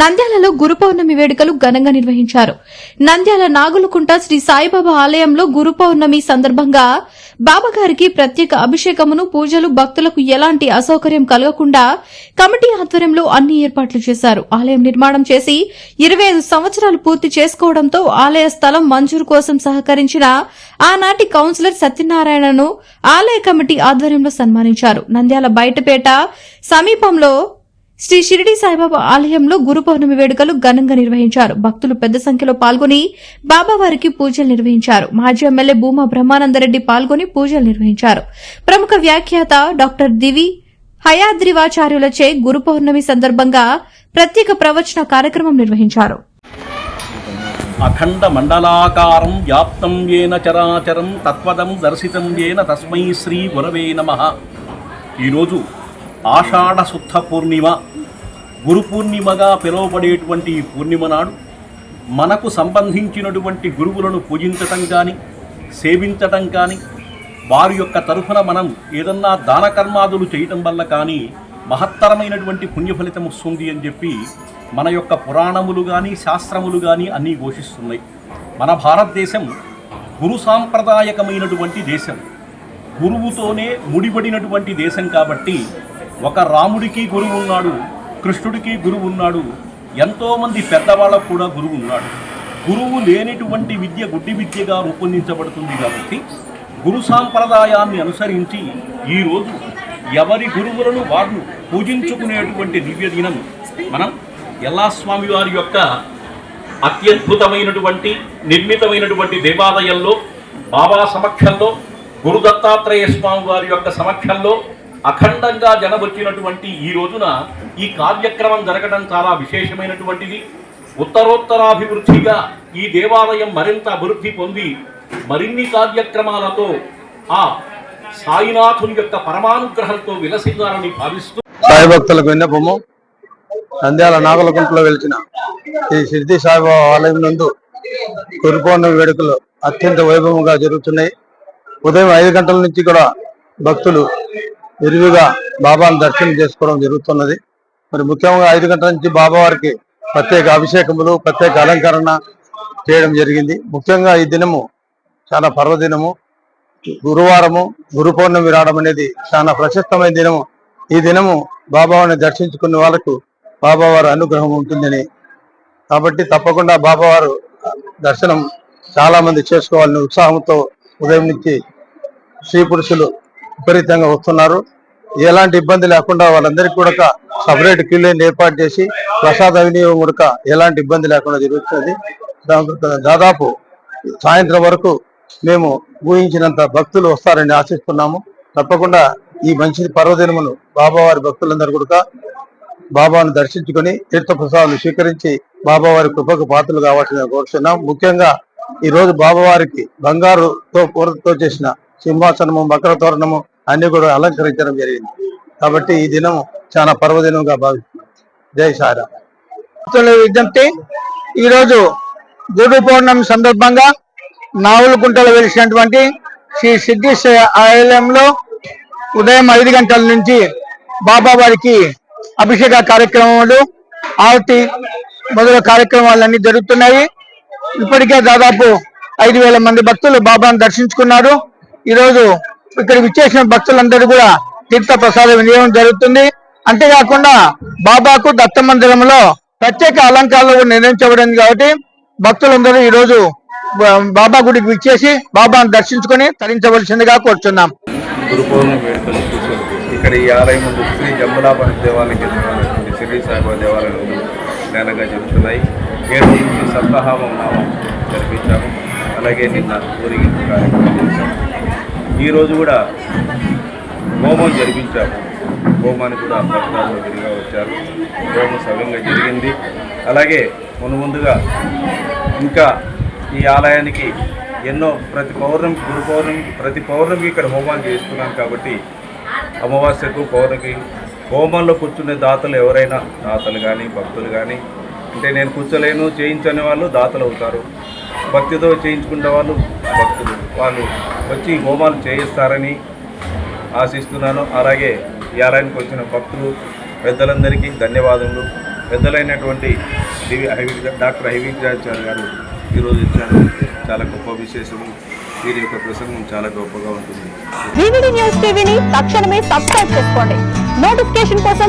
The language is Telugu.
నంద్యాలలో గురు పౌర్ణమి వేడుకలు ఘనంగా నిర్వహించారు. నంద్యాల నాగులకుంట శ్రీ సాయిబాబా ఆలయంలో గురు పౌర్ణమి సందర్భంగా బాబాగారికి ప్రత్యేక అభిషేకమును పూజలు భక్తులకు ఎలాంటి అసౌకర్యం కలగకుండా కమిటీ ఆధ్వర్యంలో అన్ని ఏర్పాట్లు చేశారు. ఆలయం నిర్మాణం చేసి ఇరవై ఐదు సంవత్సరాలు పూర్తి చేసుకోవడంతో ఆలయ స్థలం మంజూరు కోసం సహకరించిన ఆనాటి కౌన్సిలర్ సత్యనారాయణను ఆలయ కమిటీ ఆధ్వర్యంలో సన్మానించారు. నంద్యాల బయటపేట సమీపంలో శ్రీ షిరిడి సాయిబాబా ఆలయంలో గురు పౌర్ణమి వేడుకలు ఘనంగా నిర్వహించారు. భక్తులు పెద్ద సంఖ్యలో పాల్గొని బాబావారికి పూజలు నిర్వహించారు. మాజీ ఎమ్మెల్యే భూమా బ్రహ్మానందరెడ్డి పాల్గొని పూజలు నిర్వహించారు. ప్రముఖ వ్యాఖ్యాత డాక్టర్ దివి హయాద్రివాచార్యులచే గురు పౌర్ణమి సందర్భంగా ప్రత్యేక ప్రవచన కార్యక్రమం నిర్వహించారు. అఖండ మండలాకారం వ్యాప్తం ఏన చరాచరం తత్వదం దర్శితం ఏన తస్మై శ్రీ గురవే నమ. ఈరోజు ఆషాఢ శుద్ధ పూర్ణిమ. గురు పూర్ణిమగా పిలువబడేటువంటి ఈ పూర్ణిమ నాడు మనకు సంబంధించినటువంటి గురువులను పూజించటం కానీ సేవించటం కానీ వారి యొక్క తరఫున మనం ఏదన్నా దాన కర్మాదులు చేయటం వల్ల కానీ మహత్తరమైనటువంటి పుణ్య ఫలితం వస్తుంది అని చెప్పి మన యొక్క పురాణములు కానీ శాస్త్రములు కానీ అన్నీ ఘోషిస్తున్నాయి. మన భారతదేశం గురు సాంప్రదాయకమైనటువంటి దేశం. గురువుతోనే ముడిపడినటువంటి దేశం కాబట్టి ఒక రాముడికి గురువు ఉన్నాడు కృష్ణుడికి గురువు ఉన్నాడు. ఎంతోమంది పెద్దవాళ్ళకు కూడా గురువు ఉన్నాడు. గురువు లేనిటువంటి విద్య గుడ్డి విద్యగా రూపొందించబడుతుంది కాబట్టి గురు సాంప్రదాయాన్ని అనుసరించి ఈరోజు ఎవరి గురువులను వారు పూజించుకునేటువంటి దివ్య దినం మనం ఎల్లాస్వామి వారి యొక్క అత్యద్భుతమైనటువంటి నిర్మితమైనటువంటి దేవాలయంలో బాబా సమక్షంలో గురు దత్తాత్రేయ స్వామి వారి యొక్క సమక్షంలో అఖండంగా జనం వచ్చినటువంటి ఈ రోజున ఈ కార్యక్రమం జరగడం చాలా విశేషమైనటువంటిది. ఉత్తరోత్తరాభివృద్ధిగా ఈ దేవాలయం మరింత అభివృద్ధి పొంది మరిన్ని కార్యక్రమాలతో ఆ సాయినాథుని యొక్క పరమానుగ్రహంతో విలసిందాలని భావిస్తూ సాయి భక్తులకు విన్నపము. నంద్యాల నాగలకుంటలో వెలిచిన ఈ సిద్ధి సాయిబాబా ఆలయం నందు గురు వేడుకలు అత్యంత వైభవంగా జరుగుతున్నాయి. ఉదయం ఐదు గంటల నుంచి కూడా భక్తులు విరివిగా బాబాను దర్శనం చేసుకోవడం జరుగుతున్నది. మరి ముఖ్యంగా ఐదు గంటల నుంచి బాబావారికి ప్రత్యేక అభిషేకములు ప్రత్యేక అలంకరణ చేయడం జరిగింది. ముఖ్యంగా ఈ దినము చాలా పర్వదినము. గురువారము గురు పౌర్ణమి రావడం అనేది చాలా ప్రశస్తమైన దినము. ఈ దినము బాబావారిని దర్శించుకున్న వాళ్ళకు బాబావారి అనుగ్రహం ఉంటుందని. కాబట్టి తప్పకుండా బాబావారు దర్శనం చాలా మంది చేసుకోవాలని ఉత్సాహంతో ఉదయం నుంచి స్త్రీ పురుషులు విపరీతంగా వస్తున్నారు. ఎలాంటి ఇబ్బంది లేకుండా వాళ్ళందరికీ కూడా సపరేట్ క్యూలైన్ ఏర్పాటు చేసి ప్రసాద వినియోగం కూడా ఎలాంటి ఇబ్బంది లేకుండా జరుగుతుంది. దాదాపు సాయంత్రం వరకు మేము ఊహించినంత భక్తులు వస్తారని ఆశిస్తున్నాము. తప్పకుండా ఈ మంచి పర్వదినమును బాబావారి భక్తులందరూ కూడా బాబాను దర్శించుకొని తీర్థప్రసాదాలు స్వీకరించి బాబావారి కృపకు పాత్రలు కావాల్సిన కోరుతున్నాం ముఖ్యంగా ఈ రోజు బాబావారికి బంగారుతో పూర్తితో చేసిన సింహాసనము మకర తోరణము అన్ని కూడా అలంకరించడం జరిగింది. కాబట్టి ఈ దినం చాలా పర్వదినంగా భావిస్తున్నాం. జై సారా విజ్ఞప్తి ఈరోజు గురు పౌర్ణమి సందర్భంగా నావులకుంటలో వెలిసినటువంటి శ్రీ సిద్ధేశ్వర ఆలయంలో ఉదయం ఐదు గంటల నుంచి బాబా వారికి అభిషేక కార్యక్రమాలు ఆరతి మొదల కార్యక్రమాలన్నీ జరుగుతున్నాయి. ఇప్పటికే దాదాపు ఐదు వేల మంది భక్తులు బాబాను దర్శించుకున్నారు. ఈరోజు ఇక్కడ విచ్చేసిన భక్తులందరూ కూడా తీర్థ ప్రసాద వినియోగం జరుగుతుంది. అంతేకాకుండా బాబాకు దత్త మందిరంలో ప్రత్యేక అలంకారాలు నిర్ణయించబడింది కాబట్టి భక్తులందరూ ఈరోజు బాబా గుడికి విచ్చేసి బాబాను దర్శించుకొని తరించవలసిందిగా కోరుచున్నాం. ఇక్కడ ఈ ఆలయం ముందు శ్రీ జమ్ములాపల్లి దేవాలయం చెందినటువంటి శ్రీ సాయిబా దేవాలయం ఘనంగా జరుగుతున్నాయి. ఏడు నుంచి నామం జరిపించాము. అలాగే నిన్న ఊరిగింపు కార్యక్రమం చేశాము. ఈరోజు కూడా హోమం జరిపించాము హోమానికి కూడా భక్తాదులు విరిగా వచ్చారు. హోమం సవ్యంగా జరిగింది. అలాగే మును ముందుగా ఇంకా ఈ ఆలయానికి ఎన్నో ప్రతి పౌర్ణమి గురు పౌర్ణమి ప్రతి పౌర్ణమికి ఇక్కడ హోమాలు చేస్తున్నాం కాబట్టి అమావాస్యకు పౌర్ణమికి హోమంలో కూర్చునే దాతలు ఎవరైనా దాతలు కానీ భక్తులు కానీ అంటే నేను కూర్చోలేను చేయించని వాళ్ళు దాతలు అవుతారు. భక్తితో చేయించుకునే వాళ్ళు భక్తులు వాళ్ళు వచ్చి హోమాలు చేయిస్తారని ఆశిస్తున్నాను. అలాగే ఈ ఆలయానికి వచ్చిన భక్తులు పెద్దలందరికీ ధన్యవాదములు. పెద్దలైనటువంటి డివి హైవి డాక్టర్ హైవిద్యాచార్య గారు ఈరోజు ఇచ్చారు. చాలా గొప్ప విశేషము. వీరి యొక్క ప్రసంగం చాలా గొప్పగా ఉంటుంది. న్యూస్ టీవీని తక్షణమే సబ్స్క్రైబ్ చేసుకోండి. నోటిఫికేషన్ కోసం